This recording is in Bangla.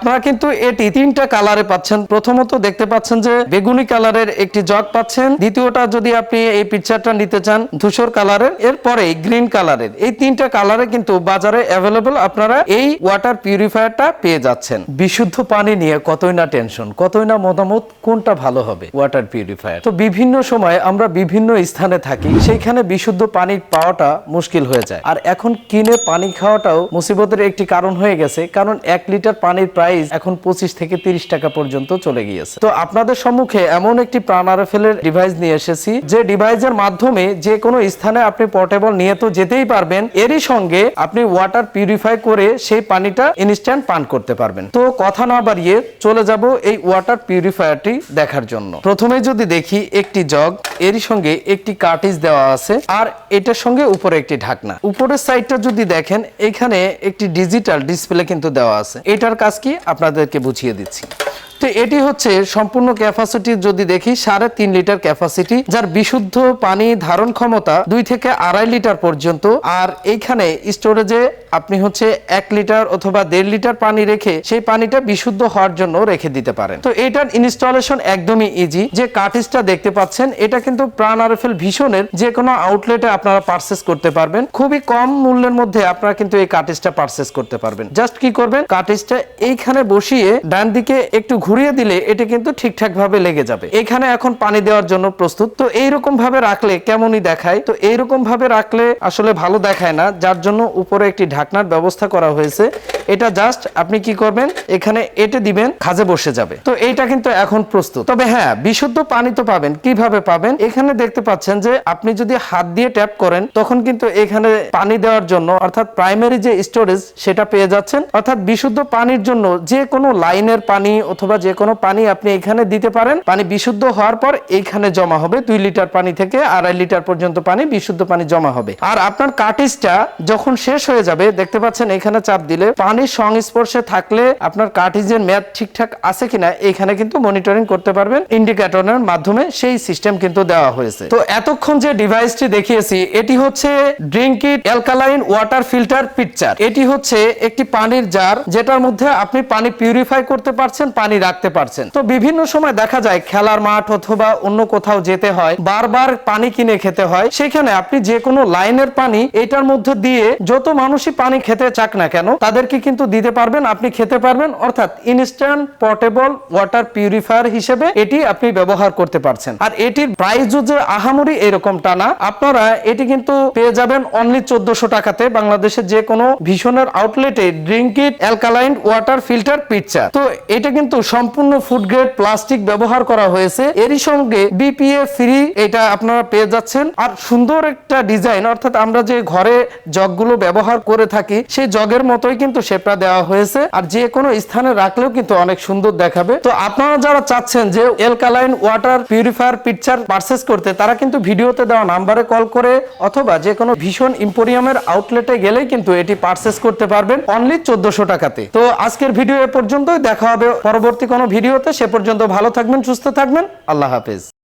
আপনারা কিন্তু এটি তিনটা কালারে পাচ্ছেন। প্রথমত দেখতে পাচ্ছেন যে বেগুনি কালারের একটি জগ পাচ্ছেন। দ্বিতীয়টা যদি আপনি এই পিকচারটা নিতে চান, ধূসর কালারের। এরপরে গ্রিন কালারের। এই তিনটা কালারে কিন্তু বাজারে অ্যাভেলেবল আপনারা এই ওয়াটার পিউরিফায়ারটা পেয়ে যাচ্ছেন। বিশুদ্ধ পানি নিয়ে কতই না টেনশন কতই না মতামত, কোনটা ভালো হবে ওয়াটার পিউরিফায়ার তো বিভিন্ন সময় আমরা বিভিন্ন স্থানে থাকি, সেইখানে বিশুদ্ধ পানি পাওয়াটা মুশকিল হয়ে যায়। আর এখন কিনে পানি খাওয়াটাও মুসিবতের একটি কারণ হয়ে গেছে। কারণ এক লিটার পানির প্রাইস এখন পঁচিশ থেকে তিরিশ টাকা পর্যন্ত চলে গিয়েছে। তো আপনাদের সম্মুখে এমন একটি প্রাণ আরএফএল এর ডিভাইস নিয়ে এসেছি, যে ডিভাইসের মাধ্যমে যে কোনো স্থানে আপনি পোর্টেবল নিয়ে তো যেতেই পারবেন, এরই সঙ্গে আপনি ওয়াটার পিউরিফাই করে সেই পানিটা ইনস্ট্যান্ট পান করতে পারবেন। তো কথা না বাড়িয়ে চলে যাব এই ওয়াটার পিউরিফায়ারটি দেখার জন্য। প্রথমে যদি দেখি একটি জগ এরই সঙ্গে একটি কার্টিজ দেওয়া আছে, আর এটার সঙ্গে উপরে একটি ঢাকনা। উপরের সাইডটা যদি দেখেন, এখানে একটি ডিজিটাল ডিসপ্লে কিন্তু দেওয়া আছে। এটার কাজ কি? আপনাদেরকে বুঝিয়ে দিচ্ছি। তো এটি হচ্ছে সম্পূর্ণ ক্যাপাসিটি যদি দেখি, সাড়ে তিন লিটার ক্যাপাসিটি যার বিশুদ্ধ পানি ধারণ ক্ষমতা দুই থেকে আড়াই লিটার পর্যন্ত, আর এইখানে স্টোরেজে আপনি হচ্ছে এক লিটার অথবা দেড় লিটার পানি রেখে সেই পানিটা বিশুদ্ধ হওয়ার জন্য রেখে দিতে পারেন। তো এটার ইনস্টলেশন একদমই ইজি যে কার্টিজটা দেখতে পাচ্ছেন, এটা কিন্তু প্রাণ আরএফএল ভীষণের যে কোনো আউটলেটে আপনারা পারচেস করতে পারবেন। খুবই কম মূল্যের মধ্যে আপনারা কিন্তু এই কার্টিজটা পারচেস করতে পারবেন। জাস্ট কি করবেন? কার্টিজটা এইখানে বসিয়ে ডান দিকে একটু ঘুরিয়ে দিলে এটা কিন্তু ঠিকঠাক ভাবে লেগে যাবে। এখানে এখন পানি দেওয়ার জন্য প্রস্তুত। তো এইরকম ভাবে রাখলে কেমনই দেখায়? তো এইরকম ভাবে রাখলে আসলে ভালো দেখায় না, যার জন্য উপরে একটি ঢাকনার ব্যবস্থা করা হয়েছে। এটা জাস্ট আপনি কি করবেন? এখানে এটে দিবেন, খাজে বসে যাবে। তো এইটা কিন্তু এখন প্রস্তুত। তবে হ্যাঁ বিশুদ্ধ পানি তো পাবেন। কীভাবে পাবেন? এখানে দেখতে পাচ্ছেন যে আপনি যদি হাত দিয়ে ট্যাপ করেন, তখন কিন্তু এখানে পানি দেওয়ার জন্য অর্থাৎ প্রাইমারি যে স্টোরেজ সেটা পেয়ে যাচ্ছেন। অর্থাৎ বিশুদ্ধ পানির জন্য যে কোনো লাইনের পানি অথবা যে কোনো পানি আপনি এখানে দিতে পারেন। পানি বিশুদ্ধ হওয়ার পর এইখানে জমা হবে। দুই লিটার পানি থেকে আড়াই লিটার পর্যন্ত পানি বিশুদ্ধ পানি জমা হবে। আর আপনার কার্টিজটা যখন শেষ হয়ে যাবে দেখতে পাচ্ছেন এখানে চাপ দিলে পানির সংস্পর্শে থাকলে আপনার কার্টিজের মেয়াদ ঠিকঠাক আছে কিনা এখানে কিন্তু মনিটরিং করতে পারবেন। ইন্ডিকেটরের মাধ্যমে সেই সিস্টেম কিন্তু দেওয়া হয়েছে। তো এতক্ষণ যে ডিভাইসটি দেখিয়েছি, এটি হচ্ছে drink it alkaline water filter picture এটি হচ্ছে একটি পানির জার যেটার মধ্যে আপনি পানি পিউরিফাই করতে পারছেন, পানি রাখতে পারছেন। তো বিভিন্ন সময় দেখা যায় খেলার মাঠ অথবা অন্য কোথাও যেতে হয়, বারবার পানি কিনে খেতে হয়। সেখানে আপনি যে কোনো লাইনের পানি এটার মধ্যে দিয়ে যত মানুষই পানি খেতে চাক না কেন, তাদেরকে কিন্তু দিতে পারবেন, আপনি খেতে পারবেন, অর্থাৎ ইনস্ট্যান্ট পোর্টেবল ওয়াটার পিউরিফায়ার হিসেবে এটি আপনি ব্যবহার করতে পারছেন। আর এটির প্রাইস যে আহামরি এরকমটা না, আপনারা এটি কিন্তু পেয়ে যাবেন অনলি চোদ্দশো টাকাতে বাংলাদেশের যে কোনো ভীষণের আউটলেটে drink it alkaline water filter picture তো এটা কিন্তু সম্পূর্ণ ফুড গ্রেড প্লাস্টিক ব্যবহার করা হয়েছে। এরই সঙ্গে বিপিএ ফ্রি এটা আপনারা পেয়ে যাচ্ছেন। আর সুন্দর একটা ডিজাইন অর্থাৎ আমরা যে ঘরে জগগুলো ব্যবহার করে থাকি সেই জগের মতোই কিন্তু শেপটা দেওয়া হয়েছে। আর যে কোনো স্থানে রাখলেও কিন্তু অনেক সুন্দর দেখাবে। তো আপনারা যারা চাচ্ছেন যে alkaline water purifier picture purchase করতে, তারা কিন্তু ভিডিওতে দেওয়া নাম্বারে কল করে অথবা যে কোনো ভীষণ ইম্পোরিয়ামের আউটলেটে গেলেই কিন্তু এটি পারচেস করতে পারবেন অনলি চোদ্দশো টাকাতে। তো আজকের ভিডিও এ পর্যন্তই। দেখা হবে পরবর্তী কোনো ভিডিওতে সে পর্যন্ত ভালো থাকবেন, সুস্থ থাকবেন। আল্লাহ হাফেজ।